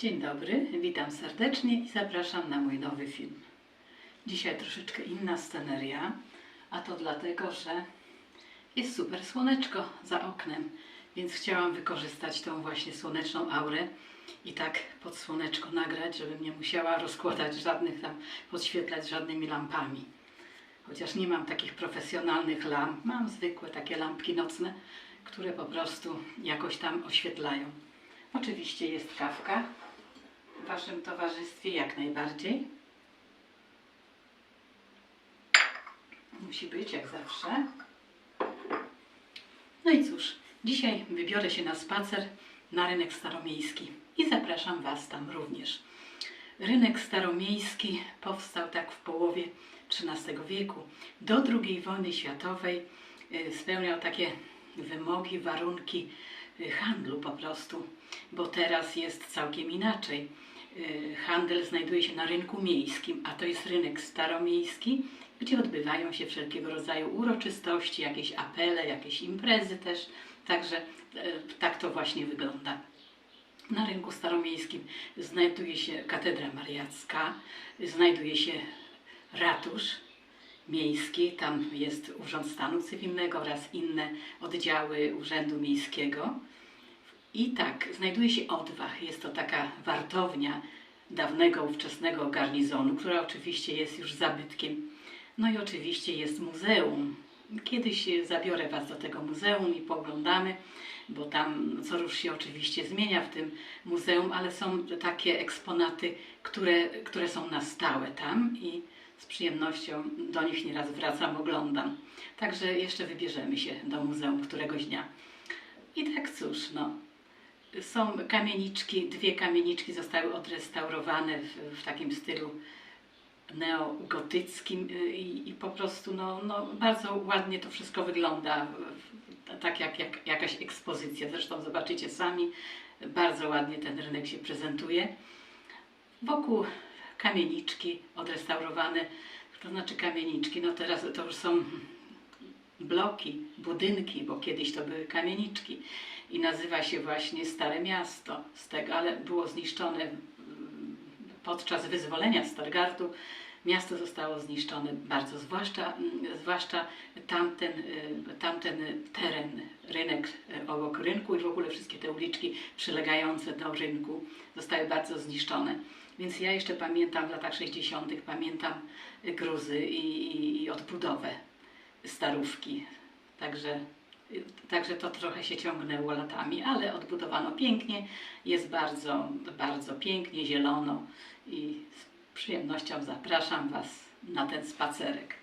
Dzień dobry, witam serdecznie i zapraszam na mój nowy film. Dzisiaj troszeczkę inna sceneria, a to dlatego, że jest super słoneczko za oknem, więc chciałam wykorzystać tą właśnie słoneczną aurę i tak pod słoneczko nagrać, żebym nie musiała rozkładać żadnych tam, podświetlać żadnymi lampami. Chociaż nie mam takich profesjonalnych lamp, mam zwykłe takie lampki nocne, które po prostu jakoś tam oświetlają. Oczywiście jest kawka w Waszym towarzystwie jak najbardziej. Musi być jak zawsze. No i cóż, dzisiaj wybiorę się na spacer na rynek staromiejski i zapraszam Was tam również. Rynek staromiejski powstał tak w połowie XIII wieku. Do II wojny światowej y, spełniał takie wymogi, warunki handlu po prostu, bo teraz jest całkiem inaczej. Y, Handel znajduje się na rynku miejskim, a to jest rynek staromiejski, gdzie odbywają się wszelkiego rodzaju uroczystości, jakieś apele, jakieś imprezy też. Także e, tak to właśnie wygląda. Na rynku staromiejskim znajduje się katedra mariacka, znajduje się ratusz miejski, tam jest Urząd Stanu Cywilnego oraz inne oddziały Urzędu Miejskiego. I tak, znajduje się Odwach, jest to taka wartownia dawnego, ówczesnego garnizonu, która oczywiście jest już zabytkiem. No i oczywiście jest muzeum. Kiedyś zabiorę Was do tego muzeum i pooglądamy, bo tam co rusz się oczywiście zmienia w tym muzeum, ale są takie eksponaty, które, które są na stałe tam i z przyjemnością do nich nieraz wracam, oglądam. Także jeszcze wybierzemy się do muzeum któregoś dnia. I tak cóż, no, są kamieniczki, dwie kamieniczki zostały odrestaurowane w, w takim stylu neogotyckim y, i, i po prostu no, no, bardzo ładnie to wszystko wygląda, tak jak, jak jakaś ekspozycja. Zresztą zobaczycie sami, bardzo ładnie ten rynek się prezentuje. Wokół kamieniczki odrestaurowane, to znaczy kamieniczki, no teraz to już są bloki, budynki, bo kiedyś to były kamieniczki. I nazywa się właśnie Stare Miasto z tego, ale było zniszczone podczas wyzwolenia Stargardu. Miasto zostało zniszczone bardzo, zwłaszcza, mm, zwłaszcza tamten, y, tamten teren, rynek y, obok rynku i w ogóle wszystkie te uliczki przylegające do rynku zostały bardzo zniszczone. Więc ja jeszcze pamiętam w latach 60., pamiętam y, gruzy i, i, i odbudowę starówki. Także, także to trochę się ciągnęło latami, ale odbudowano pięknie. Jest bardzo, bardzo pięknie, zielono i z przyjemnością zapraszam Was na ten spacerek.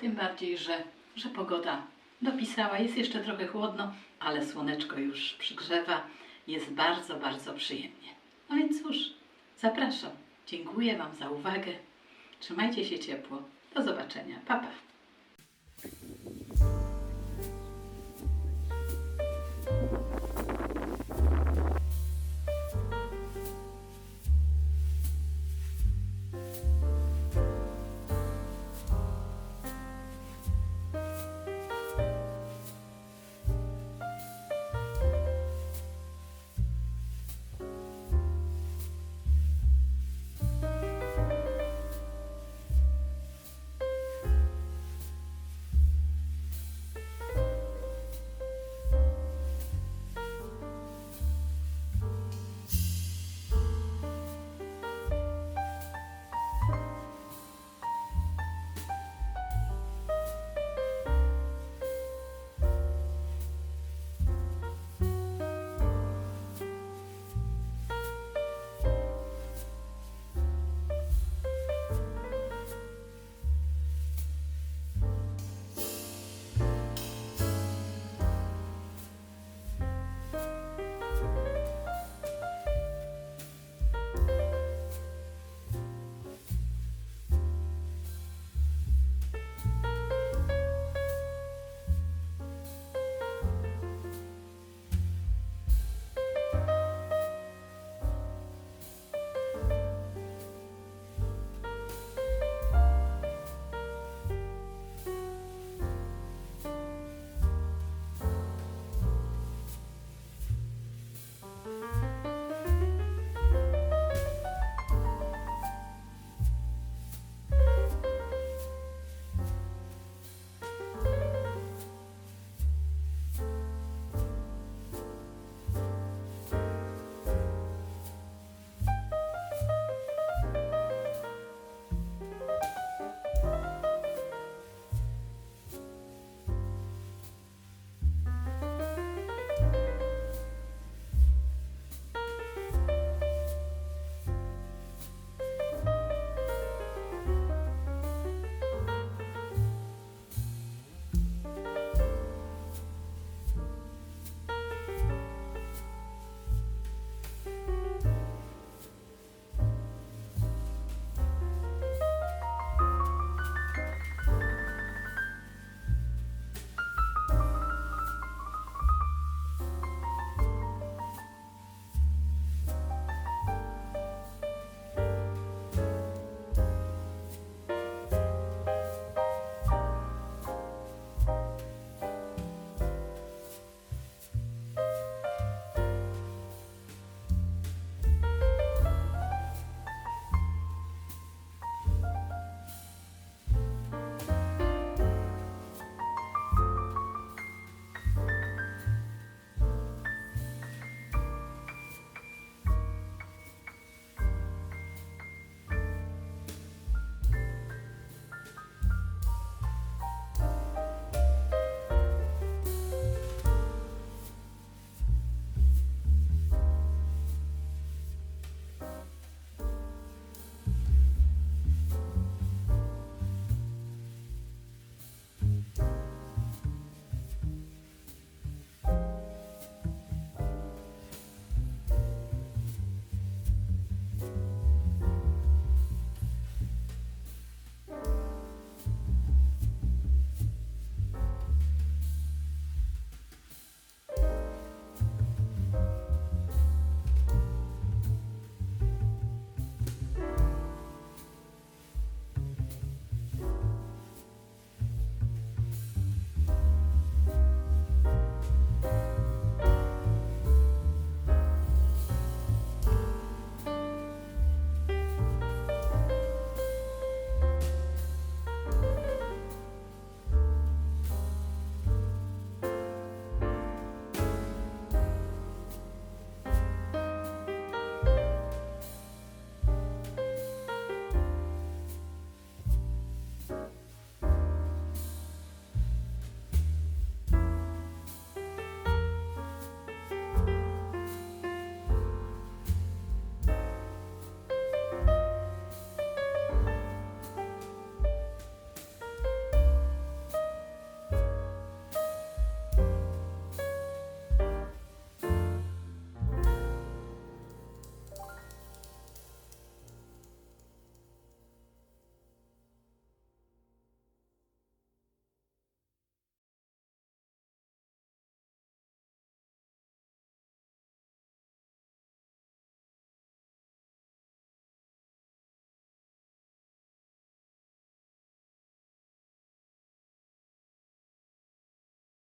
Tym bardziej, że, że pogoda dopisała. Jest jeszcze trochę chłodno, ale słoneczko już przygrzewa. Jest bardzo, bardzo przyjemnie. No więc cóż, zapraszam. Dziękuję Wam za uwagę. Trzymajcie się ciepło. Do zobaczenia. Pa, pa.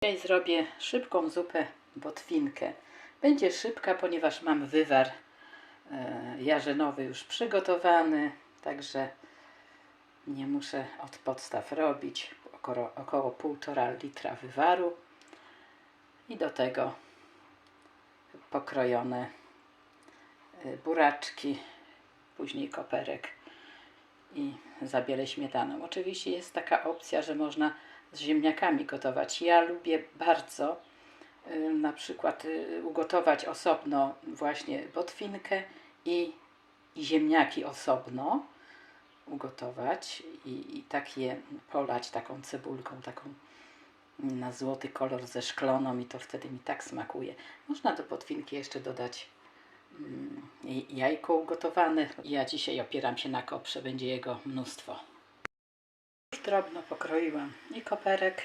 Dzisiaj zrobię szybką zupę botwinkę. Będzie szybka, ponieważ mam wywar e, jarzynowy już przygotowany, także nie muszę od podstaw robić. Około, około 1,5 litra wywaru i do tego pokrojone y, buraczki, później koperek i zabielę śmietaną. Oczywiście jest taka opcja, że można z ziemniakami gotować. Ja lubię bardzo y, na przykład y, ugotować osobno właśnie botwinkę i, i ziemniaki osobno ugotować i, i tak je polać taką cebulką, taką na złoty kolor ze szkloną i to wtedy mi tak smakuje. Można do potwinki jeszcze dodać mm, jajko ugotowane. Ja dzisiaj opieram się na koprze, będzie jego mnóstwo. Drobno pokroiłam i koperek,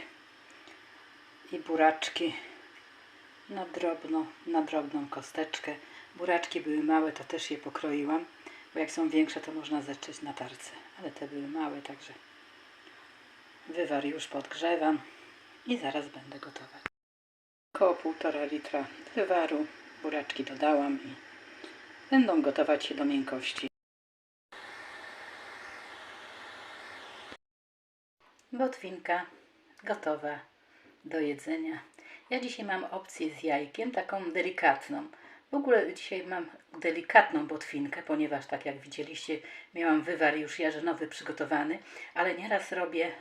i buraczki na drobno, na drobną kosteczkę. Buraczki były małe, to też je pokroiłam, bo jak są większe, to można zetrzeć na tarce, ale te były małe, także wywar już podgrzewam i zaraz będę gotować. Około 1,5 litra wywaru, buraczki dodałam i będą gotować się do miękkości. Botwinka gotowa do jedzenia. Ja dzisiaj mam opcję z jajkiem, taką delikatną. W ogóle dzisiaj mam delikatną botwinkę, ponieważ tak jak widzieliście, miałam wywar już jarzynowy przygotowany, ale nieraz robię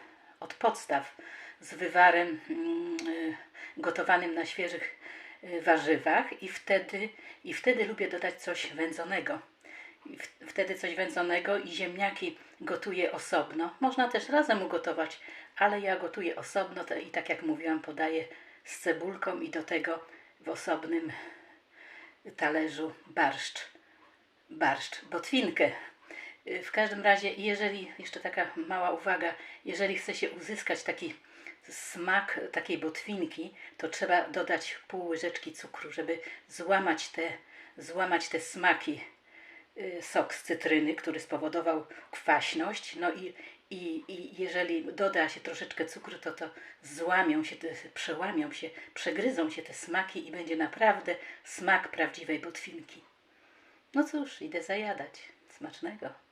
od podstaw z wywarem mm, y, gotowanym na świeżych y, warzywach i wtedy, i wtedy lubię dodać coś wędzonego. Wtedy coś wędzonego i ziemniaki gotuję osobno. Można też razem ugotować, ale ja gotuję osobno i tak jak mówiłam, podaję z cebulką i do tego w osobnym talerzu barszcz. Barszcz, botwinkę. W każdym razie, jeżeli, jeszcze taka mała uwaga, jeżeli chce się uzyskać taki smak takiej botwinki, to trzeba dodać pół łyżeczki cukru, żeby złamać te, złamać te smaki sok z cytryny, który spowodował kwaśność. No i, i, i jeżeli doda się troszeczkę cukru, to to złamią się, te, przełamią się, przegryzą się te smaki i będzie naprawdę smak prawdziwej botwinki. No cóż, idę zajadać. Smacznego.